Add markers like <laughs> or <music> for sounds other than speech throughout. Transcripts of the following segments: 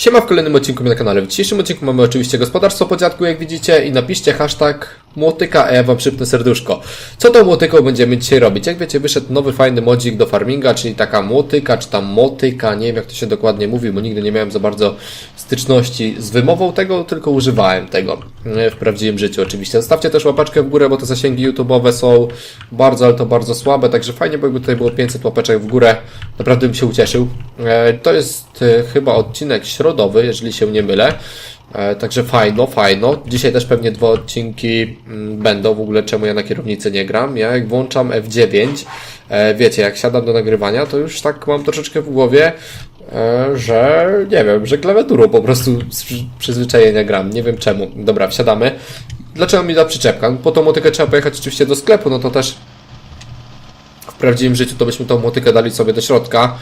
Siema w kolejnym odcinku na kanale. W dzisiejszym odcinku mamy oczywiście gospodarstwo po dziadku, jak widzicie, i napiszcie hashtag młotyka, a ja wam przypnę serduszko. Co tą młotyką będziemy dzisiaj robić? Jak wiecie, wyszedł nowy fajny modzik do farminga, czyli taka młotyka, czy tam motyka, nie wiem jak to się dokładnie mówi, bo nigdy nie miałem za bardzo styczności z wymową tego, tylko używałem tego e, w prawdziwym życiu oczywiście. Zostawcie też łapaczkę w górę, bo te zasięgi YouTube'owe są bardzo, ale to bardzo słabe, także fajnie, bo jakby tutaj było 500 łapeczek w górę, naprawdę bym się ucieszył. E, To jest e, chyba odcinek środowy, jeżeli się nie mylę. E, Także fajno, fajno. Dzisiaj też pewnie dwa odcinki mm, będą. W ogóle czemu ja na kierownicy nie gram? Ja jak włączam F9, e, wiecie, jak siadam do nagrywania, to już tak mam troszeczkę w głowie, e, że nie wiem, że klawiaturą po prostu z przy- przyzwyczajenia gram. Nie wiem czemu. Dobra, wsiadamy. Dlaczego mi da przyczepka? No, Po tą motykę trzeba pojechać oczywiście do sklepu, no to też w prawdziwym życiu to byśmy tą motykę dali sobie do środka,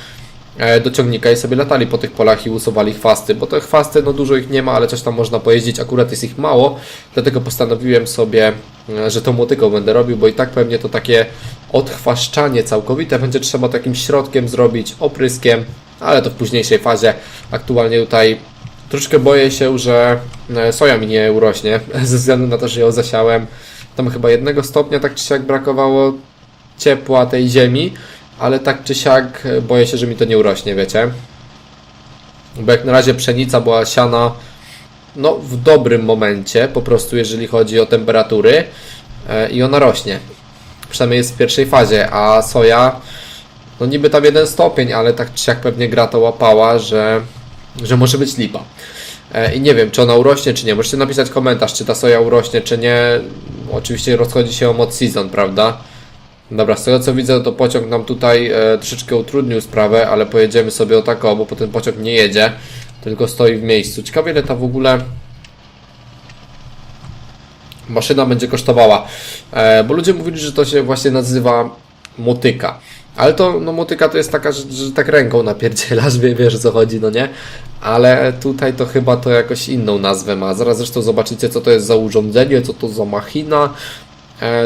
do ciągnika i sobie latali po tych polach i usuwali chwasty, bo te chwasty, no dużo ich nie ma, ale coś tam można pojeździć, akurat jest ich mało, dlatego postanowiłem sobie, e, że tą motyką będę robił, bo i tak pewnie to takie odchwaszczanie całkowite będzie trzeba takim środkiem zrobić, opryskiem, ale to w późniejszej fazie. Aktualnie tutaj troszkę boję się, że e, soja mi nie urośnie, <laughs> ze względu na to, że ją zasiałem. Tam chyba jednego stopnia tak czy siak brakowało ciepła tej ziemi, ale tak czy siak e, boję się, że mi to nie urośnie, wiecie. Bo jak na razie pszenica była siana no, w dobrym momencie, po prostu jeżeli chodzi o temperatury e, i ona rośnie. Przynajmniej jest w pierwszej fazie, a soja, no niby tam jeden stopień, ale tak czy siak pewnie gra to łapała, że, że może być lipa. E, I nie wiem, czy ona urośnie, czy nie. Możecie napisać komentarz, czy ta soja urośnie, czy nie. Oczywiście rozchodzi się o mod season, prawda? Dobra, z tego co widzę, to pociąg nam tutaj e, troszeczkę utrudnił sprawę, ale pojedziemy sobie o tako, bo potem pociąg nie jedzie, tylko stoi w miejscu. Ciekawe ile ta w ogóle maszyna będzie kosztowała. E, bo ludzie mówili, że to się właśnie nazywa motyka. Ale to, no motyka to jest taka, że, że tak ręką napierdzielasz, <laughs> wie, wiesz co chodzi, no nie? Ale tutaj to chyba to jakoś inną nazwę ma. Zaraz zresztą zobaczycie, co to jest za urządzenie, co to za machina,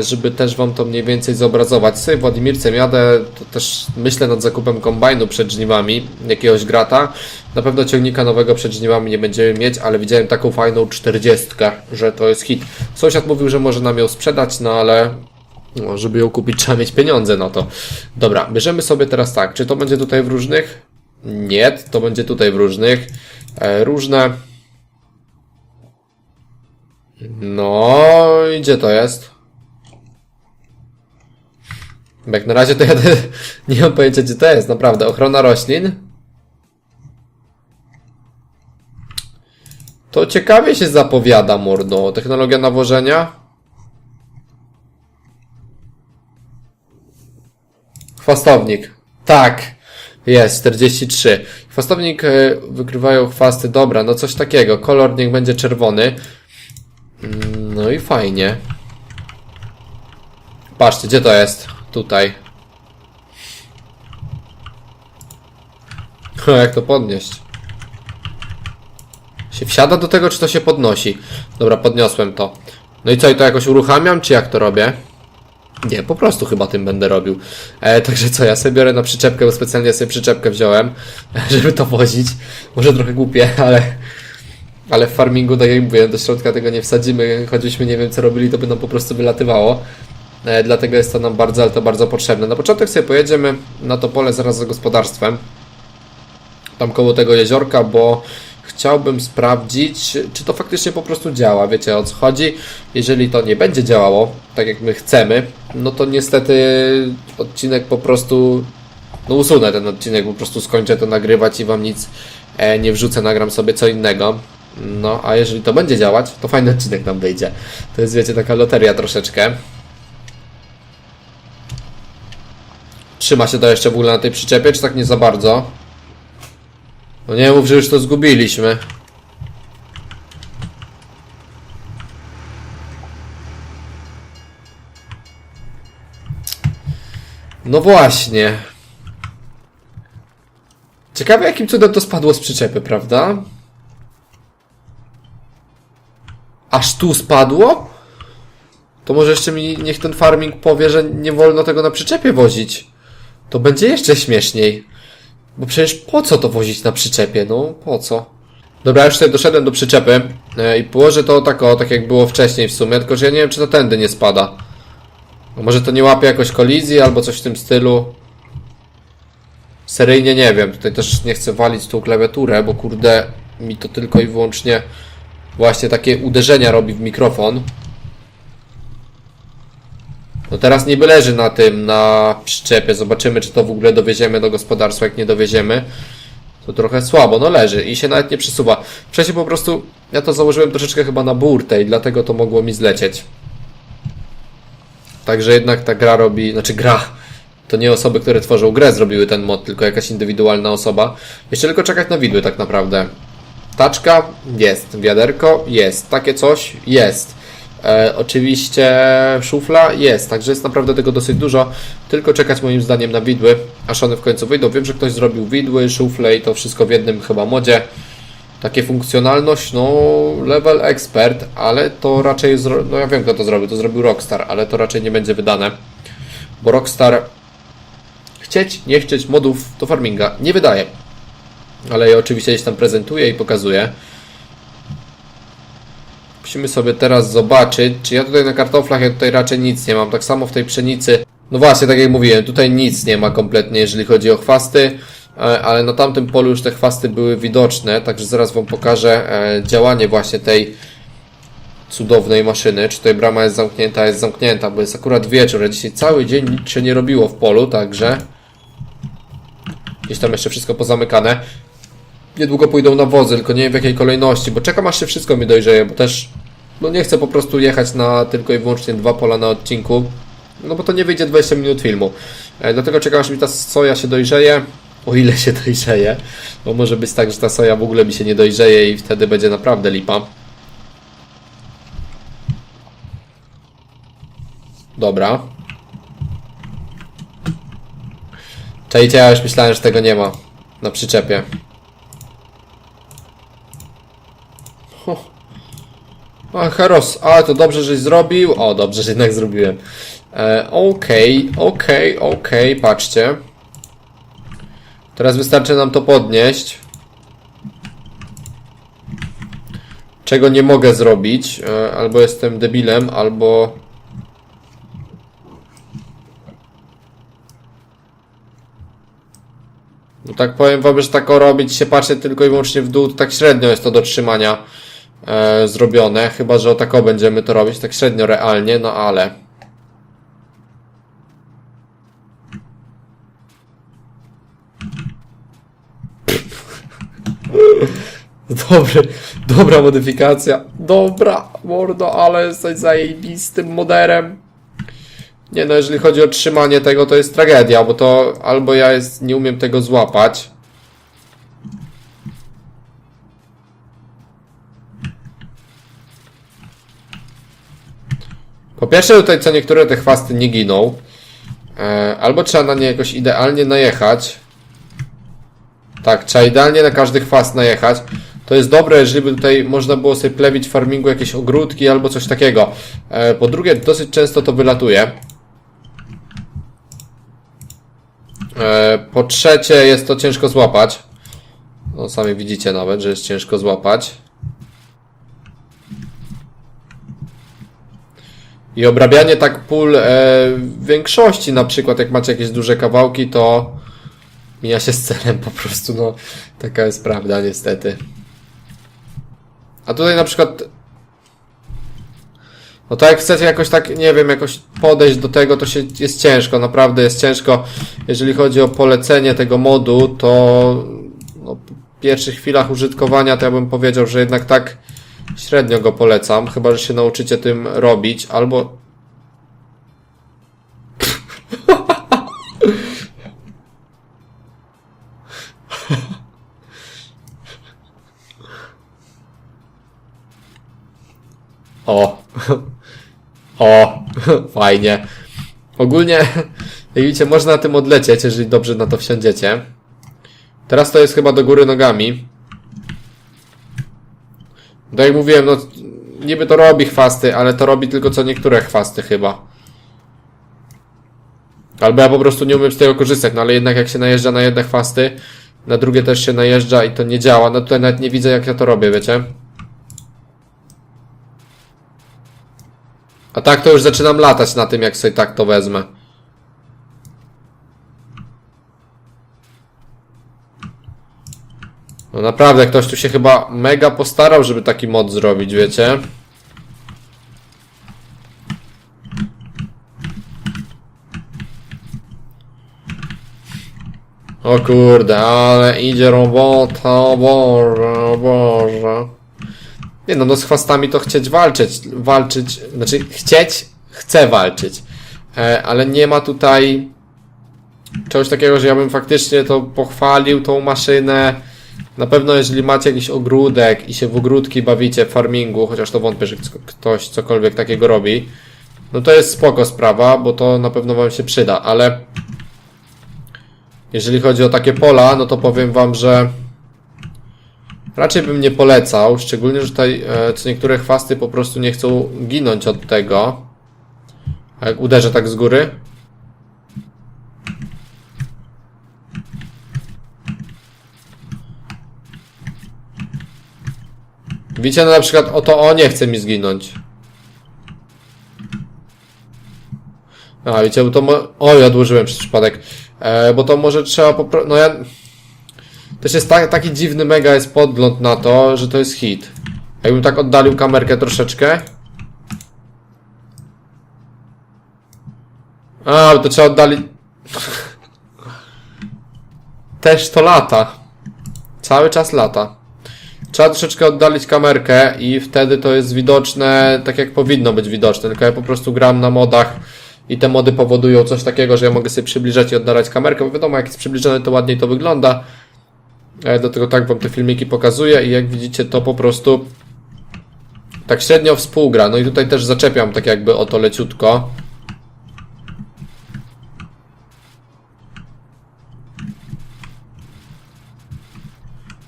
żeby też Wam to mniej więcej zobrazować. Sobie Władimircem jadę, to też myślę nad zakupem kombajnu przed żniwami, jakiegoś grata. Na pewno ciągnika nowego przed żniwami nie będziemy mieć, ale widziałem taką fajną 40, że to jest hit. Sąsiad mówił, że może nam ją sprzedać, no ale no, żeby ją kupić, trzeba mieć pieniądze na to. Dobra, bierzemy sobie teraz tak. Czy to będzie tutaj w różnych? Nie, to będzie tutaj w różnych. E, różne. No, gdzie to jest? Bo Jak na razie to ja nie mam pojęcia, gdzie to jest, naprawdę. Ochrona roślin. To ciekawie się zapowiada, mordo. Technologia nawożenia. Chwastownik. Tak. Jest, 43. Chwastownik e, wykrywają chwasty. Dobra, no coś takiego. Kolor niech będzie czerwony. Mm, No i fajnie. Patrzcie, gdzie to jest? Tutaj. <laughs> O, jak to podnieść? Się wsiada do tego, czy to się podnosi? Dobra, podniosłem to. No i co, i to jakoś uruchamiam, czy jak to robię? Nie, po prostu chyba tym będę robił. E, <laughs> także co, ja sobie biorę na przyczepkę, bo specjalnie sobie przyczepkę wziąłem, <laughs> żeby to wozić. Może trochę głupie, ale... Ale w farmingu, tak jak mówię, do środka tego nie wsadzimy, choćbyśmy nie wiem co robili, to by nam po prostu wylatywało. E, dlatego jest to nam bardzo, ale to bardzo potrzebne. Na początek sobie pojedziemy na to pole zaraz za gospodarstwem. Tam koło tego jeziorka, bo chciałbym sprawdzić, czy to faktycznie po prostu działa. Wiecie o co chodzi? Jeżeli to nie będzie działało tak jak my chcemy, no to niestety odcinek po prostu. No usunę ten odcinek, po prostu skończę to nagrywać i wam nic e, nie wrzucę, nagram sobie co innego. No, a jeżeli to będzie działać, to fajny odcinek nam wyjdzie. To jest, wiecie, taka loteria troszeczkę. Trzyma się to jeszcze w ogóle na tej przyczepie, czy tak nie za bardzo? No nie mów, że już to zgubiliśmy. No właśnie. Ciekawe jakim cudem to spadło z przyczepy, prawda? Aż tu spadło? To może jeszcze mi niech ten farming powie, że nie wolno tego na przyczepie wozić. To będzie jeszcze śmieszniej. Bo przecież po co to wozić na przyczepie? No, po co? Dobra, już tutaj doszedłem do przyczepy e, i położę to tak o, tak jak było wcześniej w sumie, tylko że ja nie wiem, czy to tędy nie spada. Może to nie łapie jakoś kolizji albo coś w tym stylu. Seryjnie nie wiem, tutaj też nie chcę walić tą klawiaturę, bo kurde mi to tylko i wyłącznie właśnie takie uderzenia robi w mikrofon. No teraz niby leży na tym, na przyczepie. Zobaczymy, czy to w ogóle dowieziemy do gospodarstwa. Jak nie dowieziemy, to trochę słabo. No leży i się nawet nie przesuwa. Wcześniej po prostu ja to założyłem troszeczkę chyba na burtę i dlatego to mogło mi zlecieć. Także jednak ta gra robi, znaczy gra. To nie osoby, które tworzą grę zrobiły ten mod, tylko jakaś indywidualna osoba. Jeszcze tylko czekać na widły tak naprawdę. Taczka jest, wiaderko jest, takie coś jest. E, oczywiście szufla jest, także jest naprawdę tego dosyć dużo. Tylko czekać moim zdaniem na widły, aż one w końcu wyjdą. Wiem, że ktoś zrobił widły, szufle i to wszystko w jednym chyba modzie. Takie funkcjonalność, no level expert, ale to raczej, no ja wiem kto to zrobił, to zrobił Rockstar, ale to raczej nie będzie wydane. Bo Rockstar chcieć, nie chcieć modów do farminga nie wydaje. Ale je oczywiście gdzieś tam prezentuje i pokazuje. Musimy sobie teraz zobaczyć, czy ja tutaj na kartoflach, ja tutaj raczej nic nie mam. Tak samo w tej pszenicy. No właśnie, tak jak mówiłem, tutaj nic nie ma kompletnie, jeżeli chodzi o chwasty, e, ale na tamtym polu już te chwasty były widoczne, także zaraz Wam pokażę e, działanie właśnie tej cudownej maszyny. Czy tutaj brama jest zamknięta? Jest zamknięta, bo jest akurat wieczór, a dzisiaj cały dzień nic się nie robiło w polu, także gdzieś tam jeszcze wszystko pozamykane. Niedługo pójdą na wozy, tylko nie wiem w jakiej kolejności, bo czekam aż się wszystko mi dojrzeje, bo też no nie chcę po prostu jechać na tylko i wyłącznie dwa pola na odcinku, no bo to nie wyjdzie 20 minut filmu. E, dlatego czekam aż mi ta soja się dojrzeje, o ile się <laughs> dojrzeje, bo może być tak, że ta soja w ogóle mi się nie dojrzeje i wtedy będzie naprawdę lipa. Dobra. Czajcie, ja już myślałem, że tego nie ma na przyczepie. A, Heros, a to dobrze, żeś zrobił. O, dobrze, że jednak zrobiłem. E, Okej, okej, okej, patrzcie. Teraz wystarczy nam to podnieść. Czego nie mogę zrobić. E, albo jestem debilem, albo... No tak powiem wam, że tak robić się patrzę tylko i wyłącznie w dół, to tak średnio jest to do trzymania e, zrobione. Chyba, że o tak o będziemy to robić, tak średnio realnie, no ale... <laughs> Dobry, dobra modyfikacja. Dobra, mordo, ale jesteś zajebistym moderem. Nie no, jeżeli chodzi o trzymanie tego, to jest tragedia, bo to albo ja jest, nie umiem tego złapać. Po pierwsze tutaj co niektóre te chwasty nie giną. E, albo trzeba na nie jakoś idealnie najechać. Tak, trzeba idealnie na każdy chwast najechać. To jest dobre, jeżeli by tutaj można było sobie plewić w farmingu jakieś ogródki albo coś takiego. E, po drugie, dosyć często to wylatuje. E, po trzecie, jest to ciężko złapać. No, sami widzicie nawet, że jest ciężko złapać. I obrabianie tak pól e, większości, na przykład jak macie jakieś duże kawałki, to mija się z celem po prostu, no taka jest prawda niestety. A tutaj na przykład no to jak chcecie jakoś tak, nie wiem, jakoś podejść do tego, to się jest ciężko, naprawdę jest ciężko. Jeżeli chodzi o polecenie tego modu, to no, w pierwszych chwilach użytkowania to ja bym powiedział, że jednak tak średnio go polecam, chyba że się nauczycie tym robić, albo O! O! Fajnie. Ogólnie, jak widzicie, można na tym odlecieć, jeżeli dobrze na to wsiądziecie. Teraz to jest chyba do góry nogami. Tak jak mówiłem, no niby to robi chwasty, ale to robi tylko co niektóre chwasty chyba. Albo ja po prostu nie umiem z tego korzystać, no ale jednak jak się najeżdża na jedne chwasty, Na drugie też się najeżdża i to nie działa. No tutaj nawet nie widzę jak ja to robię, wiecie? A tak to już zaczynam latać na tym, jak sobie tak to wezmę. No naprawdę, ktoś tu się chyba mega postarał, żeby taki mod zrobić, wiecie? O kurde, ale idzie robota, o Boże, o Boże. Nie no, no z chwastami to chcieć walczyć, walczyć, znaczy chcieć, chcę walczyć, e, ale nie ma tutaj czegoś takiego, że ja bym faktycznie to pochwalił, tą maszynę. Na pewno jeżeli macie jakiś ogródek i się w ogródki bawicie w farmingu, chociaż to wątpię, że ktoś cokolwiek takiego robi, no to jest spoko sprawa, bo to na pewno wam się przyda, ale jeżeli chodzi o takie pola, no to powiem wam, że raczej bym nie polecał, szczególnie, że tutaj e, co niektóre chwasty po prostu nie chcą ginąć od tego. A jak uderzę tak z góry, Widzicie, no na przykład oto o nie chce mi zginąć. A, wiecie, bo to mo... O, ja odłożyłem przez przypadek. E, bo to może trzeba popro... No ja... Też jest ta, taki dziwny mega jest podgląd na to, że to jest hit. Jakbym tak oddalił kamerkę troszeczkę. A, to trzeba oddalić... <laughs> Też to lata. Cały czas lata. Trzeba troszeczkę oddalić kamerkę i wtedy to jest widoczne tak jak powinno być widoczne, tylko ja po prostu gram na modach i te mody powodują coś takiego, że ja mogę sobie przybliżać i oddalać kamerkę, bo wiadomo jak jest przybliżone to ładniej to wygląda. E, Dlatego tak wam te filmiki pokazuję i jak widzicie to po prostu tak średnio współgra. No i tutaj też zaczepiam tak jakby o to leciutko.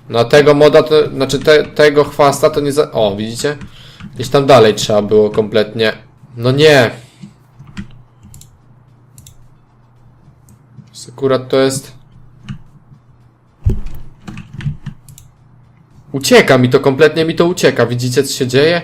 No tego moda, to, znaczy te, tego chwasta to nie za... O, widzicie? Gdzieś tam dalej trzeba było kompletnie... No nie! Akurat to jest... Ucieka mi to, kompletnie mi to ucieka. Widzicie co się dzieje?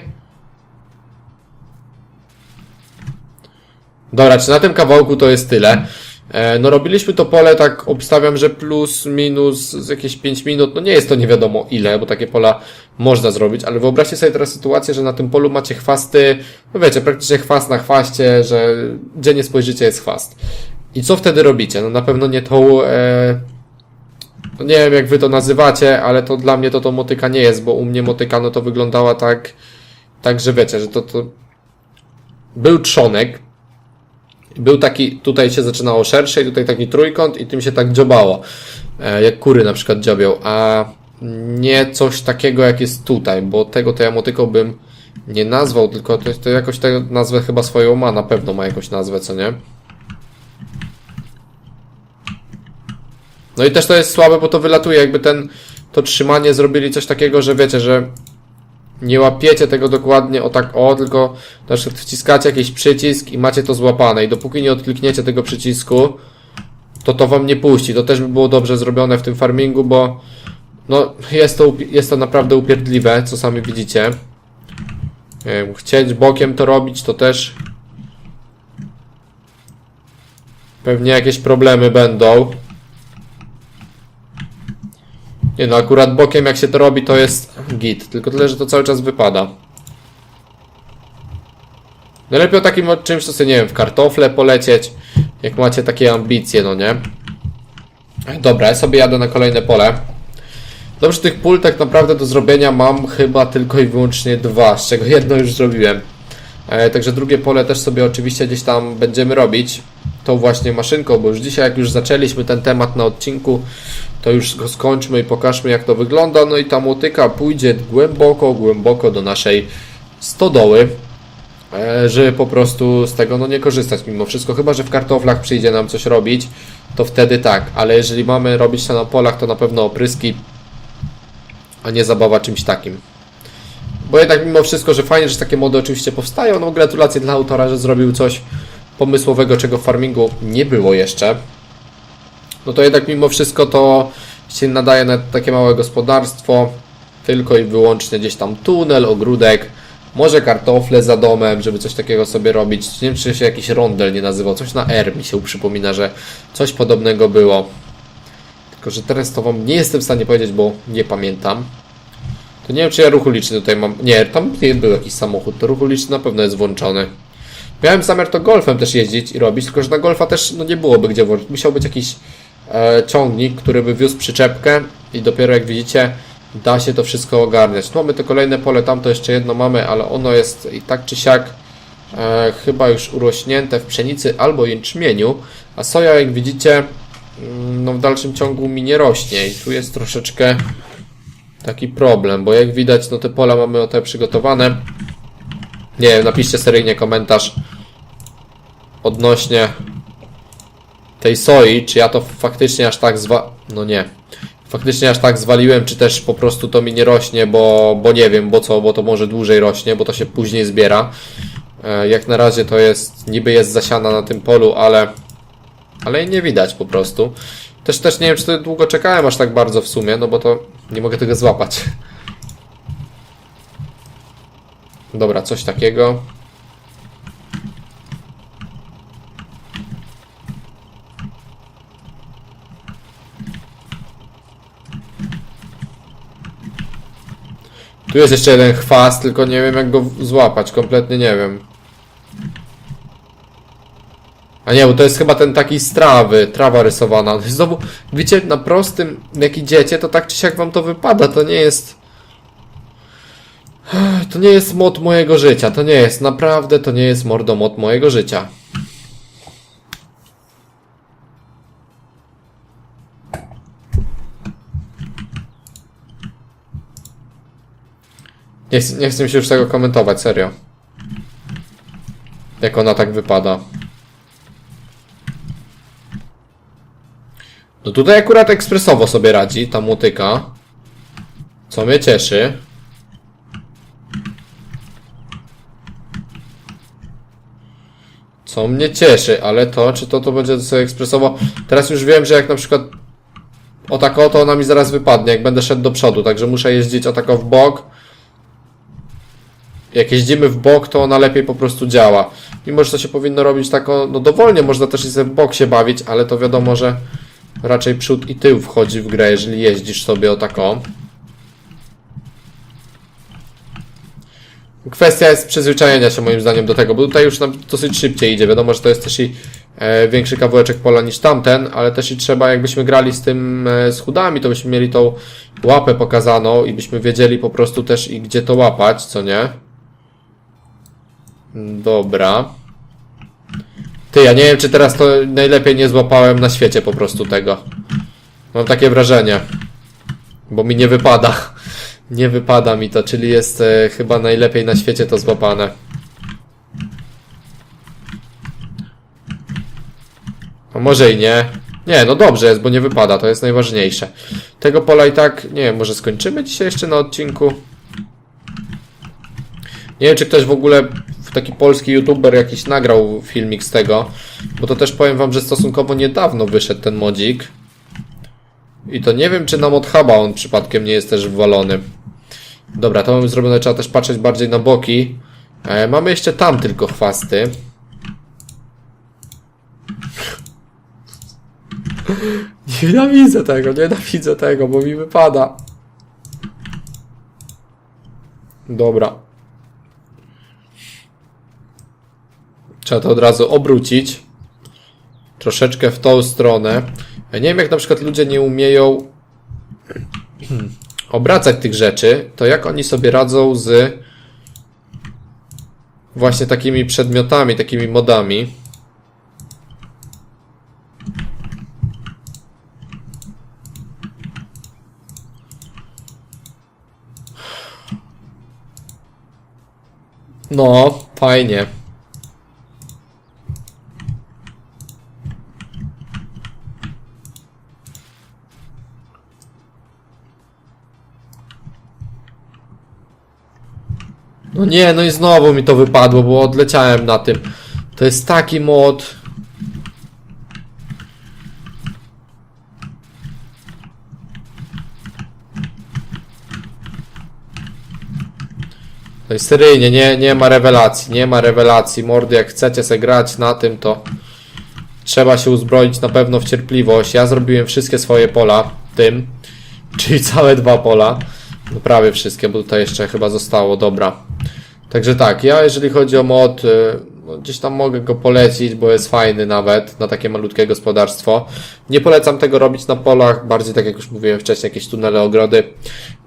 Dobra, czy na tym kawałku to jest tyle? E, No robiliśmy to pole tak obstawiam, że plus minus z jakieś 5 minut, no nie jest to nie wiadomo ile, bo takie pola można zrobić, ale wyobraźcie sobie teraz sytuację, że na tym polu macie chwasty, no wiecie, praktycznie chwast na chwaście, że gdzie nie spojrzycie jest chwast. I co wtedy robicie? No na pewno nie tą, e, no nie wiem jak wy to nazywacie, ale to dla mnie to to motyka nie jest, bo u mnie motyka no to wyglądała tak, tak że wiecie, że to, to był trzonek, był taki, tutaj się zaczynało szersze i tutaj taki trójkąt i tym się tak dziobało. E, jak kury na przykład dziobią, a nie coś takiego jak jest tutaj, bo tego to ja motyką bym nie nazwał, tylko to, to jakoś tę nazwę chyba swoją ma, na pewno ma jakąś nazwę, co nie? No i też to jest słabe, bo to wylatuje, jakby ten, to trzymanie zrobili coś takiego, że wiecie, że nie łapiecie tego dokładnie o tak o, tylko przykład wciskacie jakiś przycisk i macie to złapane i dopóki nie odklikniecie tego przycisku, to to wam nie puści. To też by było dobrze zrobione w tym farmingu, bo no jest to, jest to naprawdę upierdliwe, co sami widzicie. Chcieć bokiem to robić, to też pewnie jakieś problemy będą. Nie no, akurat bokiem jak się to robi, to jest git. Tylko tyle, że to cały czas wypada. Najlepiej o takim czymś, to sobie, nie wiem, w kartofle polecieć, jak macie takie ambicje, no nie? Dobra, ja sobie jadę na kolejne pole. Dobrze, tych pól tak naprawdę do zrobienia mam chyba tylko i wyłącznie dwa, z czego jedno już zrobiłem. E, także drugie pole też sobie oczywiście gdzieś tam będziemy robić tą właśnie maszynką, bo już dzisiaj jak już zaczęliśmy ten temat na odcinku, to już go skończmy i pokażmy jak to wygląda. No i ta motyka pójdzie głęboko, głęboko do naszej stodoły, e, żeby po prostu z tego no nie korzystać mimo wszystko. Chyba, że w kartoflach przyjdzie nam coś robić, to wtedy tak, ale jeżeli mamy robić to na polach, to na pewno opryski, a nie zabawa czymś takim. Bo jednak mimo wszystko, że fajnie, że takie mody oczywiście powstają, no gratulacje dla autora, że zrobił coś pomysłowego, czego w farmingu nie było jeszcze. No to jednak mimo wszystko to się nadaje na takie małe gospodarstwo, tylko i wyłącznie gdzieś tam tunel, ogródek, może kartofle za domem, żeby coś takiego sobie robić. Nie wiem, czy się jakiś rondel nie nazywał, coś na R mi się przypomina, że coś podobnego było. Tylko, że teraz to wam nie jestem w stanie powiedzieć, bo nie pamiętam. To nie wiem, czy ja ruch uliczny tutaj mam. Nie, tam nie był jakiś samochód, to ruch uliczny na pewno jest włączony. Miałem zamiar to golfem też jeździć i robić, tylko że na golfa też no, nie byłoby gdzie włożyć. Musiał być jakiś ciągnik, który by wiózł przyczepkę i dopiero jak widzicie da się to wszystko ogarniać. Tu mamy to kolejne pole, tam to jeszcze jedno mamy, ale ono jest i tak czy siak e, chyba już urośnięte w pszenicy albo jęczmieniu, a soja jak widzicie mm, no w dalszym ciągu mi nie rośnie i tu jest troszeczkę taki problem, bo jak widać no te pola mamy o te przygotowane. Nie wiem, napiszcie seryjnie komentarz odnośnie tej soi, czy ja to faktycznie aż tak zwa... No nie. Faktycznie aż tak zwaliłem, czy też po prostu to mi nie rośnie, bo, bo nie wiem, bo co, bo to może dłużej rośnie, bo to się później zbiera. E, Jak na razie to jest, niby jest zasiana na tym polu, ale, ale nie widać po prostu. Też, też nie wiem, czy to długo czekałem aż tak bardzo w sumie, no bo to nie mogę tego złapać. Dobra, coś takiego. Tu jest jeszcze jeden chwast, tylko nie wiem jak go złapać, kompletnie nie wiem. A nie, bo to jest chyba ten taki z trawy, trawa rysowana. No <laughs> Znowu, wiecie, na prostym, jak idziecie, to tak czy siak wam to wypada, to nie jest... <sighs> To nie jest mod mojego życia, to nie jest, naprawdę to nie jest mordo mod mojego życia. Nie, chcę- nie chcę mi się już tego komentować, serio. Jak ona tak wypada. No tutaj akurat ekspresowo sobie radzi ta motyka. Co mnie cieszy. Co mnie cieszy, ale to, czy to, to będzie sobie ekspresowo. Teraz już wiem, że jak na przykład o tak to ona mi zaraz wypadnie, jak będę szedł do przodu, także muszę jeździć o tak w bok. Jak jeździmy w bok, to ona lepiej po prostu działa. Mimo, że to się powinno robić tak, o, no dowolnie, można też i w bok się bawić, ale to wiadomo, że raczej przód i tył wchodzi w grę, jeżeli jeździsz sobie o taką. Kwestia jest przyzwyczajenia się moim zdaniem do tego, bo tutaj już nam dosyć szybciej idzie. Wiadomo, że to jest też i e, większy kawałeczek pola niż tamten, ale też i trzeba, jakbyśmy grali z tym e, z chudami, to byśmy mieli tą łapę pokazaną i byśmy wiedzieli po prostu też i gdzie to łapać, co nie? Dobra. Ty, ja nie wiem, czy teraz to najlepiej nie złapałem na świecie po prostu tego. Mam takie wrażenie. Bo mi nie wypada. <laughs> Nie wypada mi to, czyli jest e, chyba najlepiej na świecie to złapane. A może i nie. Nie, no dobrze jest, bo nie wypada, to jest najważniejsze. Tego pola i tak, nie wiem, może skończymy dzisiaj jeszcze na odcinku? Nie wiem, czy ktoś w ogóle, taki polski youtuber jakiś nagrał filmik z tego, bo to też powiem wam, że stosunkowo niedawno wyszedł ten modzik. I to nie wiem, czy na modhuba on przypadkiem nie jest też wwalony. Dobra, to mamy zrobione, trzeba też patrzeć bardziej na boki. E, mamy jeszcze tam tylko chwasty. <laughs> Nienawidzę tego, nienawidzę tego, bo mi wypada. Dobra. Trzeba to od razu obrócić. Troszeczkę w tą stronę. Ja nie wiem, jak na przykład ludzie nie umieją obracać tych rzeczy, to jak oni sobie radzą z właśnie takimi przedmiotami, takimi modami. No, fajnie. Nie, no i znowu mi to wypadło, bo odleciałem na tym. To jest taki mod. To jest seryjnie, nie, nie ma rewelacji, nie ma rewelacji. Mordy, jak chcecie se grać na tym, to trzeba się uzbroić na pewno w cierpliwość. Ja zrobiłem wszystkie swoje pola tym, <laughs> czyli całe dwa pola. No prawie wszystkie, bo tutaj jeszcze chyba zostało, dobra. Także tak, ja jeżeli chodzi o mod, y, no gdzieś tam mogę go polecić, bo jest fajny nawet na takie malutkie gospodarstwo. Nie polecam tego robić na polach, bardziej tak jak już mówiłem wcześniej, jakieś tunele, ogrody,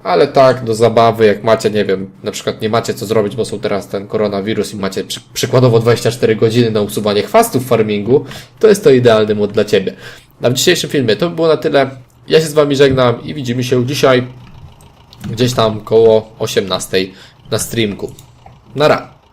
ale tak, do zabawy, jak macie, nie wiem, na przykład nie macie co zrobić, bo są teraz ten koronawirus i macie przy, przykładowo 24 godziny na usuwanie chwastów w farmingu, to jest to idealny mod dla Ciebie. A w dzisiejszym filmie to by było na tyle. Ja się z Wami żegnam i widzimy się dzisiaj gdzieś tam koło 18 na streamku. Na ra.